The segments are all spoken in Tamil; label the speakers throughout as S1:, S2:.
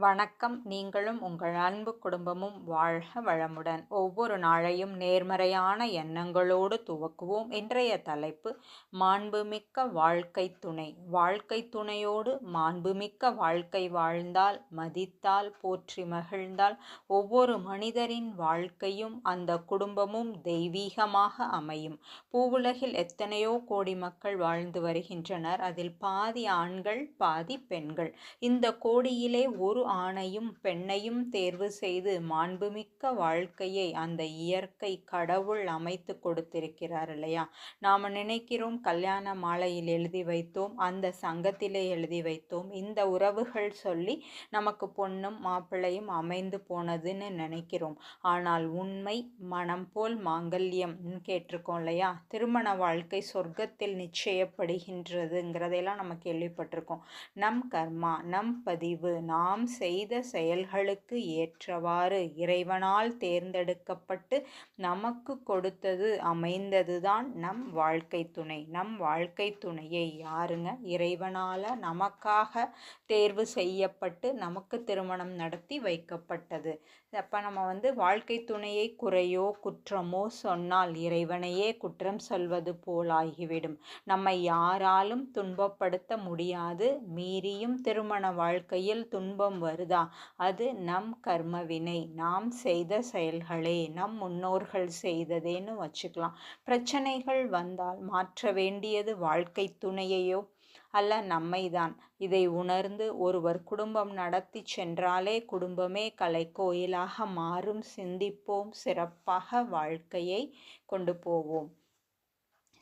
S1: வணக்கம். நீங்களும் உங்கள் அன்பு குடும்பமும் வாழ்க வளமுடன். ஒவ்வொரு நாளையும் நேர்மறையான எண்ணங்களோடு துவக்குவோம். இன்றைய தலைப்பு மாண்புமிக்க வாழ்க்கை துணை. வாழ்க்கை துணையோடு மாண்புமிக்க வாழ்க்கை வாழ்ந்தால் மதித்தால் போற்றி மகிழ்ந்தால் ஒவ்வொரு மனிதரின் வாழ்க்கையும் அந்த குடும்பமும் தெய்வீகமாக அமையும். பூவுலகில் எத்தனையோ கோடி மக்கள் வாழ்ந்து வருகின்றனர். அதில் பாதி ஆண்கள் பாதி பெண்கள். இந்த கோடியிலே ஒரு ஆணையும் பெண்ணையும் தேர்வு செய்து மாண்புமிக்க வாழ்க்கையை அந்த இயற்கை கடவுள் அமைத்து கொடுத்திருக்கிறார் இல்லையா? நாம் நினைக்கிறோம் கல்யாண மாலையில் எழுதி வைத்தோம் அந்த சங்கத்திலே எழுதி வைத்தோம். இந்த உறவுகள் சொல்லி நமக்கு பொண்ணும் மாப்பிள்ளையும் அமைந்து போனதுன்னு நினைக்கிறோம். ஆனால் உண்மை மனம் போல் மாங்கல்யம் கேட்டிருக்கோம் இல்லையா? திருமண வாழ்க்கை சொர்க்கத்தில் நிச்சயப்படுகின்றதுங்கிறதையெல்லாம் நம்ம கேள்விப்பட்டிருக்கோம். நம் கர்மா நம் பதிவு நாம் செய்த செயல்களுக்கு ஏற்றவாறு இறைவனால் தேர்ந்தெடுக்கப்பட்டு நமக்கு கொடுத்தது அமைந்ததுதான் நம் வாழ்க்கை துணை. நம் வாழ்க்கை துணையை யாருங்க? இறைவனால் நமக்காக தேர்வு செய்யப்பட்டு நமக்கு திருமணம் நடத்தி வைக்கப்பட்டது. அப்போ நம்ம வந்து வாழ்க்கை துணையை குறையோ குற்றமோ சொன்னால் இறைவனையே குற்றம் சொல்வது போலாகிவிடும் நம்மை யாராலும் துன்பப்படுத்த முடியாது. மீறியும் திருமண வாழ்க்கையில் துன்பம் வருதா? அது நம் கர்மவினை. நாம் செய்த செயல்களே நம் முன்னோர்கள் செய்ததேன்னு வச்சுக்கலாம். பிரச்சனைகள் வந்தால் மாற்ற வேண்டியது வாழ்க்கை துணையையோ அல்ல நம்மைதான். இதை உணர்ந்து ஒருவர் குடும்பம் நடத்தி சென்றாலே குடும்பமே கலை கோயிலாக மாறும். சிந்திப்போம். சிறப்பாக வாழ்க்கையை கொண்டு போவோம்.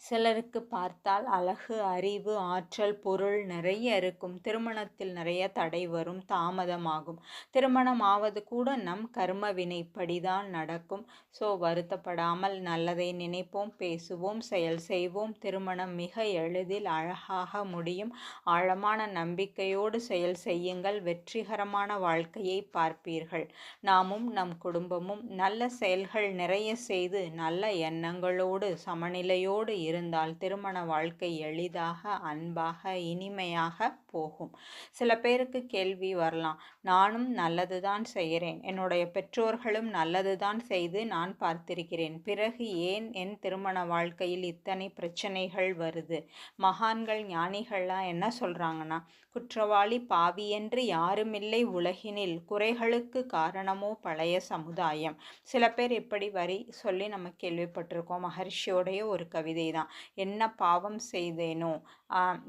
S1: சிலருக்கு பார்த்தால் அழகு அறிவு ஆற்றல் பொருள் நிறைய இருக்கும். திருமணத்தில் நிறைய தடை வரும் தாமதமாகும். திருமணம் ஆவது கூட நம் கர்ம வினைப்படிதான் நடக்கும். ஸோ வருத்தப்படாமல் நல்லதை நினைப்போம் பேசுவோம் செயல் செய்வோம். திருமணம் மிக எளிதில் அழகாக முடியும். ஆழமான நம்பிக்கையோடு செயல் செய்யுங்கள். வெற்றிகரமான வாழ்க்கையை பார்ப்பீர்கள். நாமும் நம் குடும்பமும் நல்ல செயல்கள் நிறைய செய்து நல்ல எண்ணங்களோடு சமநிலையோடு இரு இருந்தால் திருமண வாழ்க்கை எளிதாக அன்பாக இனிமையாக போகும். சில பேருக்கு கேள்வி வரலாம். நானும் நல்லது தான் செய்கிறேன். என்னுடைய பெற்றோர்களும் நல்லது தான் செய்து நான் பார்த்திருக்கிறேன். பிறகு ஏன் என் திருமண வாழ்க்கையில் இத்தனை பிரச்சனைகள் வருது? மகான்கள் ஞானிகள்லாம் என்ன சொல்கிறாங்கன்னா குற்றவாளி பாவி என்று யாருமில்லை உலகினில். குறைகளுக்கு காரணமோ பழைய சமுதாயம். சில பேர் இப்படி வரி சொல்லி நம்ம கேள்விப்பட்டிருக்கோம். மகர்ஷியோடைய ஒரு கவிதை தான் என்ன பாவம் செய்தேனோ?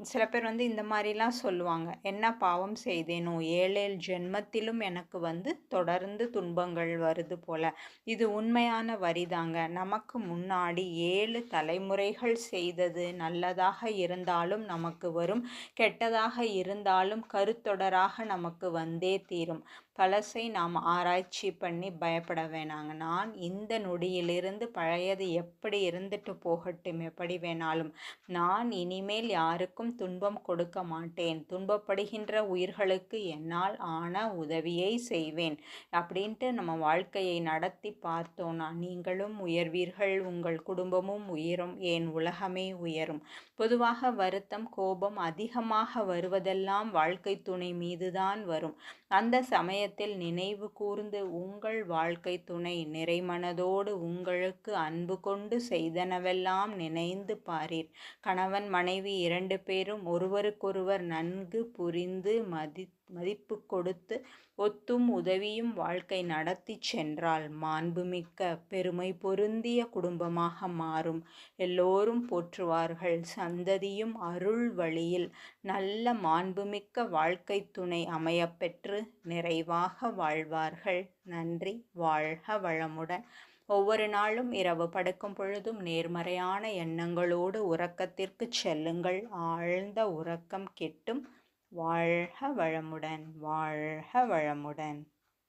S1: சில பேர் வந்து இந்த மாதிரிலாம் சொல்லுவாங்க. என்ன பாவம் செய்தேனோ? ஏழேழு ஜென்மத்திலும் எனக்கு வந்து தொடர்ந்து துன்பங்கள் வருது போல. இது உண்மையான வரிதாங்க. நமக்கு முன்னாடி ஏழு தலைமுறைகள் செய்தது நல்லதாக இருந்தாலும் நமக்கு வரும். கெட்டதாக இருந்தாலும் கருத்தொடராக நமக்கு வந்தே தீரும். பழசை நாம் ஆராய்ச்சி பண்ணி பயப்பட வேணாங்க. நான் இந்த நொடியிலிருந்து பழையது எப்படி இருந்துட்டு போகட்டுமே எப்படி வேணாலும். நான் இனிமேல் யாருக்கும் துன்பம் கொடுக்க மாட்டேன். துன்பப்படுகின்ற உயிர்களுக்கு என்னால் ஆன உதவியை செய்வேன். அப்படின்ட்டு நம்ம வாழ்க்கையை நடத்தி பார்த்தோன்னா நீங்களும் உயர்வீர்கள். உங்கள் குடும்பமும் உயரும். என் உலகமே உயரும். பொதுவாக வருத்தம் கோபம் அதிகமாக வருவதெல்லாம் வாழ்க்கை துணை மீதுதான் வரும். அந்த சமயத்தில் நினைவு கூர்ந்து உங்கள் வாழ்க்கை துணை நிறைமனதோடு உங்களுக்கு அன்பு கொண்டு செய்தனவெல்லாம் நினை நினைந்து பாரீர். கணவன் மனைவி இரண்டு பேரும் ஒருவருக்கொருவர் நன்கு புரிந்து மதி மதிப்பு கொடுத்து ஒத்தும் உதவியும் வாழ்க்கை நடத்தி சென்றால் மாண்புமிக்க பெருமை பொருந்திய குடும்பமாக மாறும். எல்லோரும் போற்றுவார்கள். சந்ததியும் அருள் வழியில் நல்ல மாண்புமிக்க வாழ்க்கை துணை அமையப்பெற்று நிறைவாக வாழ்வார்கள். நன்றி. வாழ்க வளமுடன். ஒவ்வொரு நாளும் இரவு படுக்கும் பொழுதும் நேர்மறையான எண்ணங்களோடு உறக்கத்திற்கு செல்லுங்கள். ஆழ்ந்த உறக்கம் கெட்டும். வாழ்க வளமுடன் வாழ்க வளமுடன்.